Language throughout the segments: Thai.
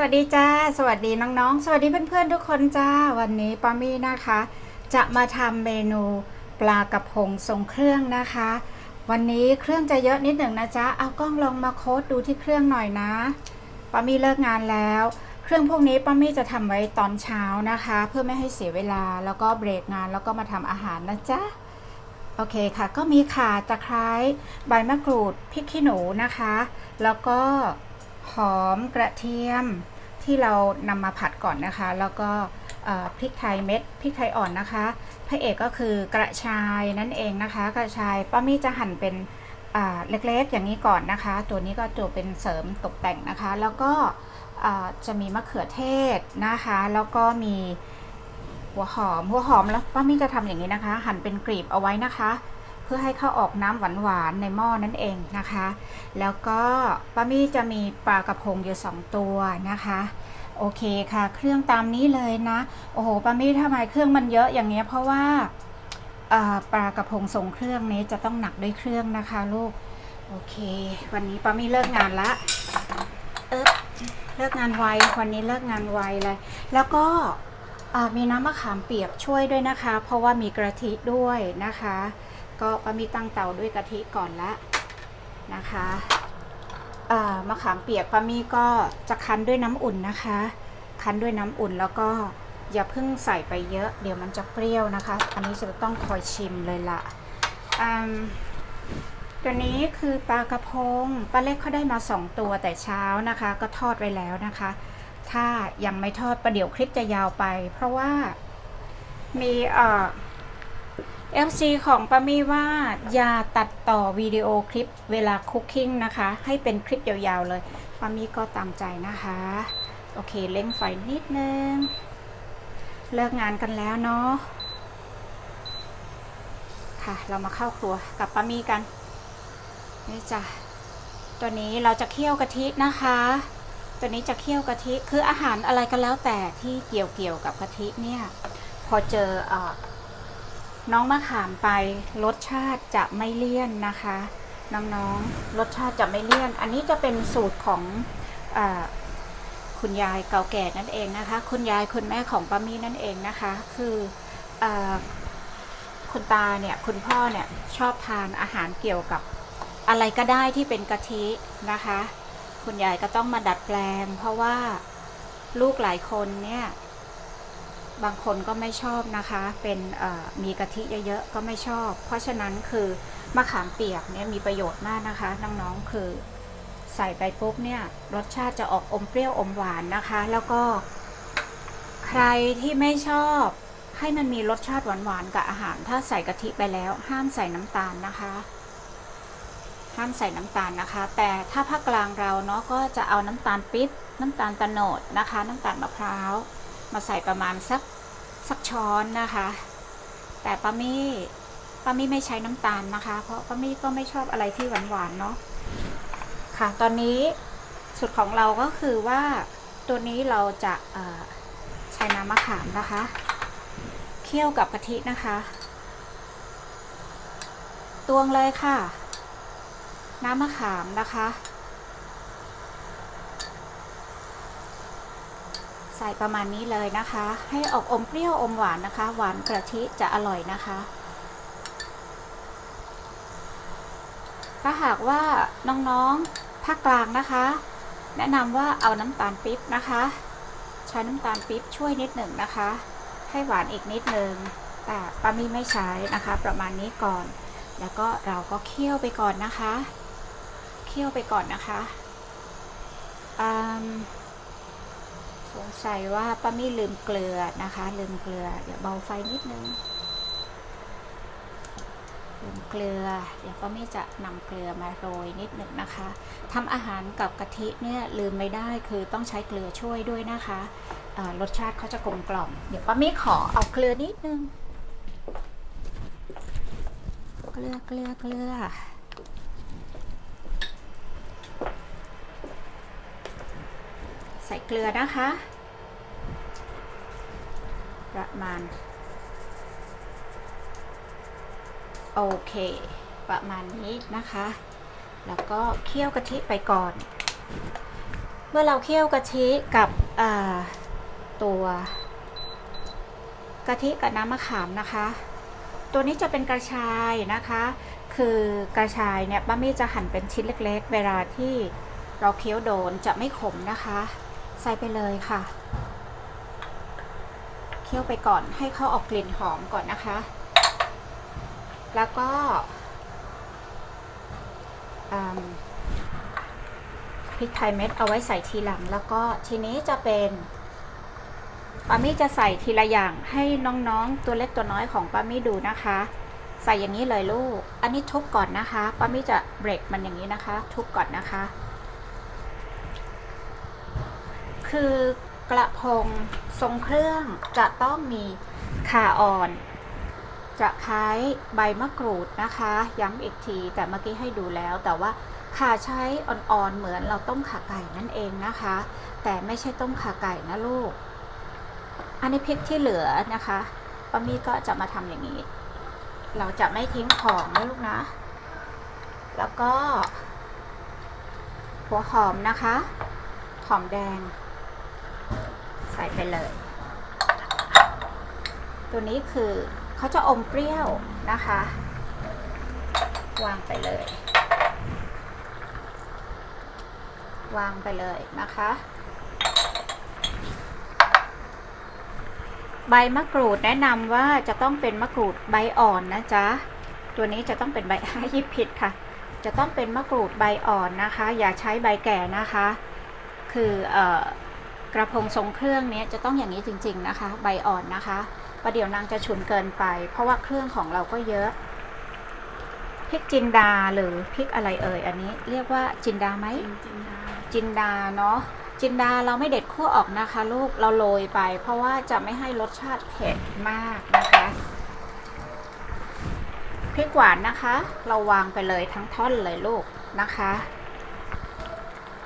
สวัสดีจ้า สวัสดีน้องๆ สวัสดีเพื่อนๆทุกคนจ้า วันนี้ป้ามี่นะคะ จะมาทำเมนูปลากระพงทรงเครื่องนะคะ วันนี้เครื่องจะเยอะนิดหนึ่งนะจ๊ะ เอากล้องลองมาโค้ดดูที่เครื่องหน่อยนะป้ามี่เลิกงานแล้ว เครื่องพวกนี้ป้ามี่จะทำไว้ตอนเช้านะคะ เพื่อไม่ให้เสียเวลาแล้วก็เบรกงานแล้วก็มาทำอาหารนะจ๊ะโอเคค่ะ ก็มีข่าตะไคร้ใบมะกรูดพริกขี้หนูนะคะ แล้วก็ อมกระเทียมที่เรานำมาผัดก่อนนะคะ แล้วก็พริกไทยเม็ดพริกไทยอ่อนนะคะ พระเอกก็คือกระชายนั่นเองนะคะ กระชายป้ามี่จะหั่นเป็นเล็กๆอย่างนี้ก่อนนะคะ ตัวนี้ก็ตัวเป็นเสริมตกแต่งนะคะ แล้วก็จะมีมะเขือเทศนะคะ แล้วก็มีหัวหอมหัวหอมแล้วป้ามี่จะทำอย่างนี้นะคะ หั่นเป็นกรีบเอาไว้นะคะ พื่อให้เข้าออกน้ำหวานๆในหม้อนั่นเองนะคะ แล้วก็ป้ามี่จะมีปลากระพงอยู่สองตัวนะคะโอเคค่ะ เครื่องตามนี้เลยนะโอ้โหป้ามี่ทำไมเครื่องมันเยอะอย่างเงี้ยเพราะว่าปลากระพงทรงเครื่องนี้จะต้องหนักด้วยเครื่องนะคะลูกโอเค วันนี้ป้ามี่เลิกงานละเอ๊บเลิกงานไววันนี้เลิกงานไวเลย แล้วก็มีน้ำมะขามเปียกช่วยด้วยนะคะ เพราะว่ามีกระทิด้วยนะคะ ก็ป้ามีตั้งเตาด้วยกะทิก่อนละนะคะมะขามเปียกป้ามีก็จะคั้นด้วยน้ำอุ่นนะคะ คั้นด้วยน้ำอุ่นแล้วก็อย่าเพิ่งใส่ไปเยอะ เดี๋ยวมันจะเปรี้ยวนะคะ อันนี้จะต้องคอยชิมเลยละอืมตัวนี้คือปลากระพงป้าเล็กเขาได้มาสองตัวแต่เช้านะคะ ก็ทอดไว้แล้วนะคะ ถ้ายังไม่ทอดประเดี๋ยวคลิปจะยาวไป เพราะว่ามีเอ่อ FC ของปามี่ว่าอย่าตัดต่อวิดีโอคลิปเวลาคุกกิ้งนะคะ ให้เป็นคลิปยาวๆเลยปามี่ก็ตามใจนะคะ โอเคเล่งไฟนิดนึง เลิกงานกันแล้วเนาะค่ะ เรามาเข้าครัวกับปามี่กันนี่จ้ะตัวนี้เราจะเคี่ยวกะทินะคะ ตัวนี้จะเคี่ยวกะทิคืออาหารอะไรก็แล้วแต่ที่เกี่ยวเกี่ยวกับกะทิเนี่ย พอเจอเออ น้องมะขามไปรสชาติจะไม่เลี่ยนนะคะ น้องๆรสชาติจะไม่เลี่ยน อันนี้จะเป็นสูตรของอคุณยายเก่าแก่นั่นเองนะคะ คุณยายคุณแม่ของป้ามีนั่นเองนะคะ คืออคุณตาเนี่ยคุณพ่อเนี่ยชอบทานอาหารเกี่ยวกับอะไรก็ได้ที่เป็นกะทินะคะ คุณยายก็ต้องมาดัดแปลง เพราะว่าลูกหลายคนเนี่ย บางคนก็ไม่ชอบนะคะ เป็นมีกะทิเยอะๆก็ไม่ชอบ เพราะฉะนั้นคือมะขามเปียกเนี่ยมีประโยชน์มากนะคะน้องๆคือใส่ไปปุ๊บเนี่ยรสชาติจะออกอมเปรี้ยวอมหวานนะคะ แล้วก็ใครที่ไม่ชอบให้มันมีรสชาติหวานๆกับอาหาร ถ้าใส่กะทิไปแล้ว ห้ามใส่น้ำตาลนะคะ ห้ามใส่น้ำตาลนะคะ แต่ถ้าภาคกลางเราเนาะก็จะเอาน้ำตาลปิ๊บน้ำตาลตะโนดนะคะ น้ำตาลมะพร้าว มาใส่ประมาณสักสักช้อนนะคะ แต่ป้ามี่ป้ามี่ไม่ใช้น้ำตาลนะคะ เพราะป้ามี่ก็ไม่ชอบอะไรที่หวานๆเนาะค่ะ ตอนนี้สูตรของเราก็คือว่าตัวนี้เราจะใช้น้ำมะขามนะคะ เคี่ยวกับกะทินะคะ ตวงเลยค่ะ น้ำมะขามนะคะ ใส่ประมาณนี้เลยนะคะ ให้ออกอมเปรี้ยวอมหวานนะคะ หวานกะทิจะอร่อยนะคะ ถ้าหากว่าน้องๆภาคกลางนะคะ แนะนำว่าเอาน้ำตาลปิ๊บนะคะ ใช้น้ำตาลปิ๊บช่วยนิดหนึ่งนะคะ ให้หวานอีกนิดหนึ่งแต่ป้ามี่ไม่ใช้นะคะ ประมาณนี้ก่อน แล้วก็เราก็เคี่ยวไปก่อนนะคะ เคี่ยวไปก่อนนะคะอืม สงสัยว่าป้ามี่ลืมเกลือนะคะ ลืมเกลือ เดี๋ยวเบาไฟนิดนึง ลืมเกลือ เดี๋ยวป้ามี่จะนำเกลือมาโรยนิดหนึ่งนะคะทำอาหารกับกะทิเนี่ยลืมไม่ได้คือต้องใช้เกลือช่วยด้วยนะคะรสชาติเขาจะกลมกล่อม เดี๋ยวป้ามี่ขอเอาเกลือนิดนึง เกลือเกลือเกลือ ใส่เกลือนะคะ ประมาณ โอเค ประมาณนี้นะคะ แล้วก็เคี่ยวกะทิไปก่อน เมื่อเราเคี่ยวกะทิกับตัวกะทิกับน้ำมะขามนะคะ ตัวนี้จะเป็นกระชายนะคะ คือกระชายเนี่ยป้ามี่จะหั่นเป็นชิ้นเล็ก ๆ เวลาที่เราเคี้ยวโดนจะไม่ขมนะคะ ใส่ไปเลยค่ะ เคี่ยวไปก่อนให้เขาออกกลิ่นหอมก่อนนะคะ แล้วก็พริกไทยเม็ดเอาไว้ใส่ทีหลัง แล้วก็ทีนี้จะเป็นป้ามี่จะใส่ทีละอย่างให้น้องๆตัวเล็กตัวน้อยของป้ามี่ดูนะคะ ใส่อย่างนี้เลยลูก อันนี้ทุบก่อนนะคะป้ามี่จะเบรกมันอย่างนี้นะคะ ทุบก่อนนะคะ คือกระพงทรงเครื่องจะต้องมีขาอ่อน จะคล้ายใบมะกรูดนะคะ ย้ำอีกทีแต่เมื่อกี้ให้ดูแล้วแต่ว่าขาใช้อ่อนๆเหมือนเราต้มขาไก่นั่นเองนะคะ แต่ไม่ใช่ต้มขาไก่นะลูก อันนี้พริกที่เหลือนะคะป้ามี่ก็จะมาทำอย่างนี้ เราจะไม่ทิ้งของนะลูกนะ แล้วก็หัวหอมนะคะ หอมแดง ส่ไปเลย ตัวนี้คือเขาจะอมเปรี้ยวนะคะ วางไปเลย วางไปเลยนะคะ ใบมะกรูดแนะนำว่าจะต้องเป็นมะกรูดใบอ่อนนะจ๊ะ ตัวนี้จะต้องเป็นใบยิบผิดค่ะ จะต้องเป็นมะกรูดใบอ่อนนะคะ อย่าใช้ใบแก่นะคะ คือเอ่อ กระพงทรงเครื่องเนี้ยจะต้องอย่างนี้จริง ๆนะคะ ใบอ่อนนะคะประเดี๋ยวนางจะฉุนเกินไป เพราะว่าเครื่องของเราก็เยอะพริกจินดาหรือพริกอะไรเอ่ยอันนี้เรียกว่าจินดาไหมจริงๆนะจินดาเนาะจินดาเราไม่เด็ดขั้วออกนะคะ ลูกเราโรยไป เพราะว่าจะไม่ให้รสชาติเผ็ดมากนะคะพริกหวานนะคะ เราวางไปเลยทั้งท่อนเลยลูกนะคะ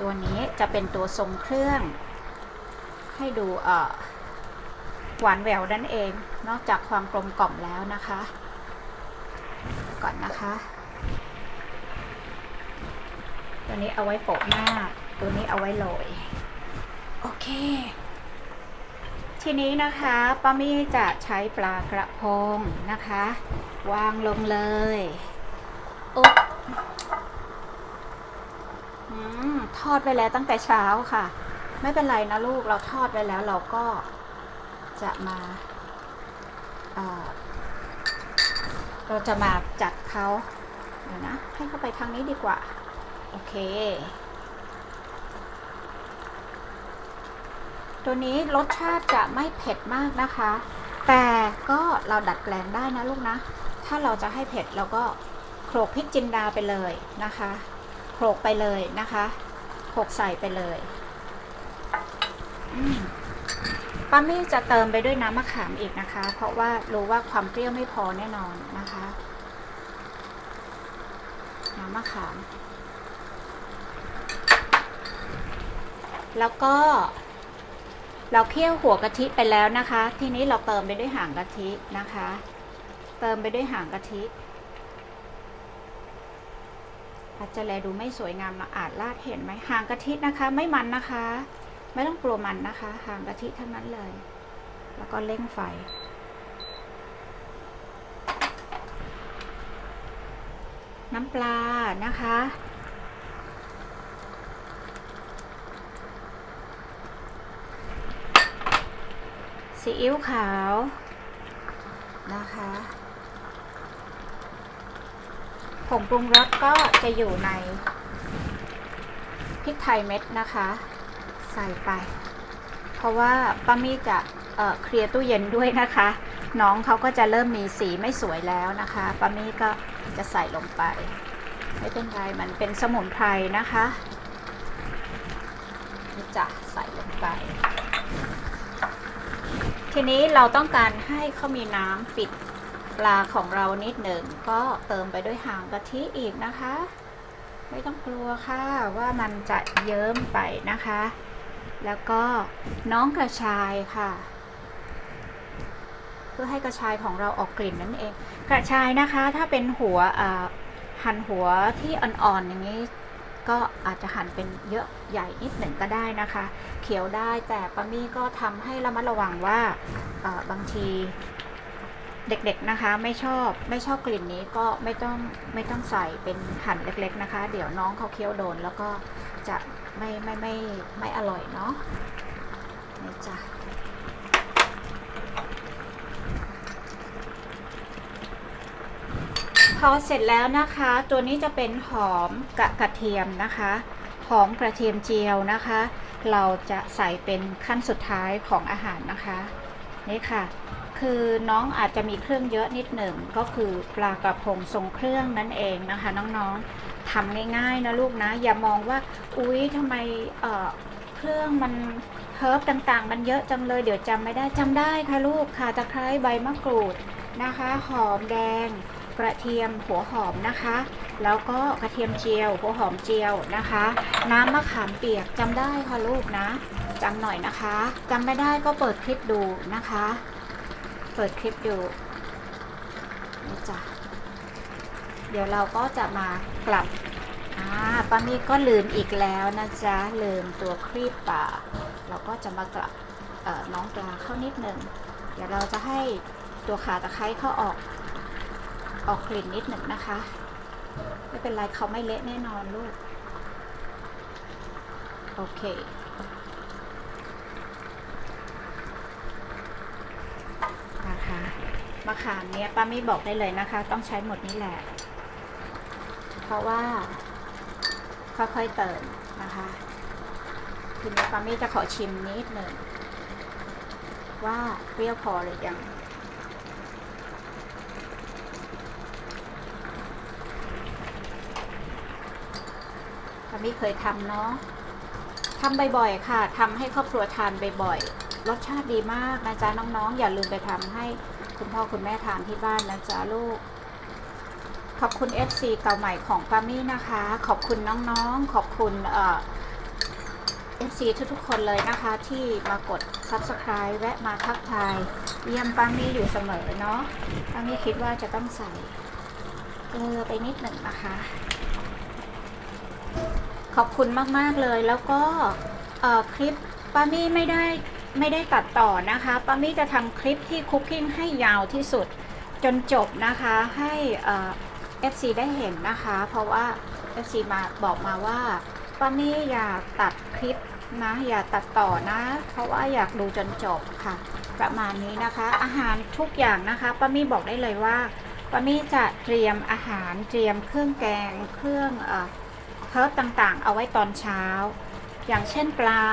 ตัวนี้จะเป็นตัวทรงเครื่อง ให้ดูหวานแหววนั่นเอง นอกจากความกลมกล่อมแล้วนะคะ ก่อนนะคะ ตัวนี้เอาไว้โปะหน้า ตัวนี้เอาไว้โรยโอเค ทีนี้นะคะป้ามี่จะใช้ปลากระพงนะคะ วางลงเลยอุ๊บทอดไปแล้วตั้งแต่เช้าค่ะ ไม่เป็นไรนะลูกเราทอดไปแล้วเราก็จะมาเเราจะมาจัดเขาเดี๋ยวนะให้เข้าไปทางนี้ดีกว่า โอเค ตัวนี้รสชาติจะไม่เผ็ดมากนะคะ แต่ก็เราดัดแปลงได้นะลูกนะ ถ้าเราจะให้เผ็ดเราก็โขลกพริกจินดาไปเลยนะคะโขลกไปเลยนะคะโขลกใส่ไปเลย ป้ามี่จะเติมไปด้วยน้ำมะขามอีกนะคะ เพราะว่ารู้ว่าความเปรี้ยวไม่พอแน่นอนนะคะ น้ำมะขาม แล้วก็ เราเคี่ยวหัวกะทิไปแล้วนะคะ ทีนี้เราเติมไปด้วยหางกะทินะคะ เติมไปด้วยหางกะทิอาจจะแลดูไม่สวยงามนะอาจลาดเห็นไหมหางกะทินะคะ ไม่มันนะคะ ไม่ต้องกลัวมันนะคะ หางกะทิทั้งนั้นเลย แล้วก็เร่งไฟ น้ำปลานะคะ ซีอิ๊วขาวนะคะผงปรุงรสก็จะอยู่ในพริกไทยเม็ดนะคะ ใส่ไป เพราะว่าป้ามี่จะเเคลียร์ตู้เย็นด้วยนะคะ น้องเขาก็จะเริ่มมีสีไม่สวยแล้วนะคะป้ามี่ก็จะใส่ลงไป ไม่เป็นไรมันเป็นสมุนไพรนะคะนี่จะใส่ลงไป ทีนี้เราต้องการให้เขามีน้ำปิดปลาของเรานิดหนึ่งก็เติมไปด้วยหางกะทิอีกนะคะ ไม่ต้องกลัวค่ะว่ามันจะเยิ้มไปนะคะ แล้วก็น้องกระชายค่ะ เพื่อให้กระชายของเราออกกลิ่นนั่นเอง กระชายนะคะถ้าเป็นหัวหั่นหัวที่อ่อนๆอย่างนี้ก็อาจจะหั่นเป็นเยอะใหญ่นิดหนึ่งก็ได้นะคะเคี้ยวได้แต่ปามี่ก็ทำให้ระมัดระวังว่าบางทีเด็กๆนะคะ ไม่ชอบไม่ชอบกลิ่นนี้ก็ไม่ต้องไม่ต้องใส่เป็นหั่นเล็ก ๆนะคะ เดี๋ยวน้องเขาเคี้ยวโดนแล้วก็จะ ไม่ไม่ไม่ไม่อร่อยเนาะนี่จ้ะพอเสร็จแล้วนะคะ ตัวนี้จะเป็นหอมกระกระเทียมนะคะหอมกระเทียมเจียวนะคะ เราจะใส่เป็นขั้นสุดท้ายของอาหารนะคะนี่ค่ะ คือน้องอาจจะมีเครื่องเยอะนิดหนึ่งก็คือปลากระพงทรงเครื่องนั่นเองนะคะ น้องๆ ทำง่ายๆนะลูกนะ อย่ามองว่า อุ๊ยทำไมเเครื่องมันเฮิร์บต่างๆ มันเยอะจังเลย เดี๋ยวจำไม่ได้จำได้ค่ะลูกค่ะตะไคร้ใบมะกรูดนะคะ หอมแดง กระเทียมหัวหอมนะคะ แล้วก็กระเทียมเจียวหัวหอมเจียวนะคะ น้ำมะขามเปียกจำได้ค่ะลูกนะจำหน่อยนะคะจำไม่ได้ก็เปิดคลิปดูนะคะ เปิดคลิปดูนี่จ้ะ เดี๋ยวเราก็จะมากลับอ่าป้ามี่ก็ลืมอีกแล้วนะจ๊ะ ลืมตัวครีบป่า เราก็จะมากลับน้องปลาเข้านิดหนึ่ง เดี๋ยวเราจะให้ตัวขาตะไคร้เข้าออก ออกกลิ่นนิดหนึ่งนะคะ ไม่เป็นไรเขาไม่เละแน่นอนลูก โอเคนะคะมะขามเนี้ยป้าไม่บอกได้เลยนะคะ ต้องใช้หมดนี้แหละ ราะว่า ค่อยๆเติมนะคะทีนี้ปาไม่จะขอชิมนิดหนึ่งว่าเปรี้ยวพอหรือยังปาไม่เคยทำเนาะทำบ่อยๆค่ะทำให้ครอบครัวทานบ่อยๆรสชาติดีมากนะจ๊ะน้องๆ อย่าลืมไปทำให้คุณพ่อคุณแม่ทานที่บ้านนะจ๊ะลูก ขอบคุณ FC เก่าใหม่ของปามี่นะคะ ขอบคุณน้องๆ ขอบคุณเอ่อ FC ทุกๆ คนเลยนะคะ ที่มากด Subscribe แวะมาทักทาย เยี่ยมปามี่อยู่เสมอเนาะปามี่คิดว่าจะต้องใส่เกลือไปนิดหนึ่งนะคะ ขอบคุณมากๆเลยแล้วก็คลิปป้ามี่ไม่ได้ไม่ได้ตัดต่อนะคะป้ามี่จะทำคลิปที่คุกกิ้งให้ยาวที่สุดจนจบนะคะให้อ่อ FC ได้เห็นนะคะ เพราะว่า FC มาบอกมาว่าป้ามี่อย่าตัดคลิปนะ อย่าตัดต่อนะ เพราะว่าอยากดูจนจบค่ะ ประมาณนี้นะคะ อาหารทุกอย่างนะคะป้ามี่บอกได้เลยว่าป้ามี่จะเตรียมอาหารเตรียมเครื่องแกงเครื่องเอ่อเพิร์บต่างๆ เอาไว้ตอนเช้า อย่างเช่นปลา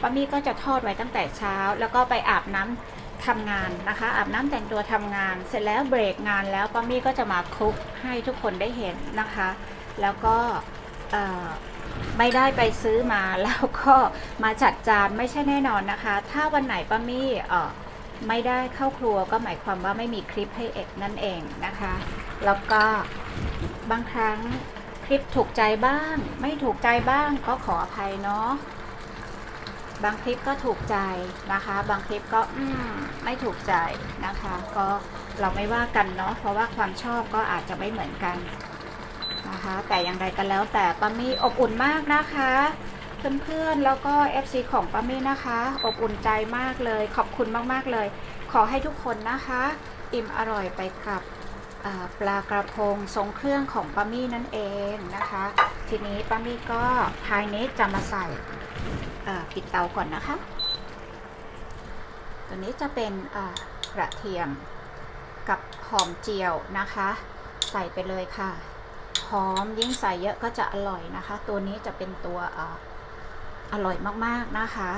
ป้ามี่ก็จะทอดไว้ตั้งแต่เช้า แล้วก็ไปอาบน้ำ ทำงานนะคะ อาบน้ำแต่งตัวทำงาน เสร็จแล้วเบรกงานแล้วป้ามี่ก็จะมาคลุกให้ทุกคนได้เห็นนะคะ แล้วก็ไม่ได้ไปซื้อมาแล้วก็มาจัดจานไม่ใช่แน่นอนนะคะ ถ้าวันไหนป้ามี่ไม่ได้เข้าครัวก็หมายความว่าไม่มีคลิปให้เอกนั่นเองนะคะ แล้วก็บางครั้งคลิปถูกใจบ้าง ไม่ถูกใจบ้างก็ขออภัยเนาะ บางคลิปก็ถูกใจนะคะ บางคลิปก็อืมไม่ถูกใจนะคะ ก็เราไม่ว่ากันเนาะเพราะว่าความชอบก็อาจจะไม่เหมือนกันนะคะ แต่อย่างไรก็แล้วแต่ป้ามี่อบอุ่นมากนะคะเพื่อนๆแล้วก็ FC ของป้ามี่นะคะ อบอุ่นใจมากเลย ขอบคุณมากๆเลย ขอให้ทุกคนนะคะ อิ่มอร่อยไปกับปลากระพงทรงเครื่องของป้ามี่นั่นเองนะคะ ทีนี้ป้ามี่ก็ภายนี้จะมาใส่ ปิดเตาก่อนนะคะ ตัวนี้จะเป็นกระเทียมกับหอมเจียวนะคะ ใส่ไปเลยค่ะ หอมยิ่งใส่เยอะก็จะอร่อยนะคะ ตัวนี้จะเป็นตัวออร่อยมากๆนะคะ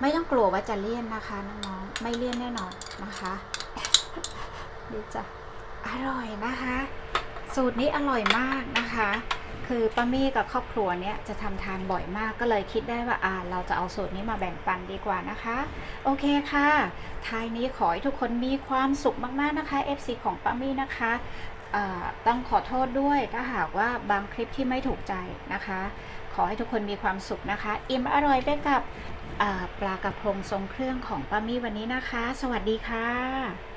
ไม่ต้องกลัวว่าจะเลี่ยนนะคะน้องๆไม่เลี่ยนแน่นอนนะคะดีจ้ะอร่อยนะคะ สูตรนี้อร่อยมากนะคะ คือป้ามี่กับครอบครัวเนี้ยจะทำทานบ่อยมากก็เลยคิดได้ว่าอ่า เราจะเอาสูตรนี้มาแบ่งปันดีกว่านะคะ โอเคค่ะท้ายนี้ขอให้ทุกคนมีความสุขมากๆนะคะ FC ของป้ามี่นะคะต้องขอโทษด้วยถ้าหากว่าบางคลิปที่ไม่ถูกใจนะคะ ขอให้ทุกคนมีความสุขนะคะ อิ่มอร่อยไปกับปลากระพงทรงเครื่องของป้ามี่วันนี้นะคะ สวัสดีค่ะ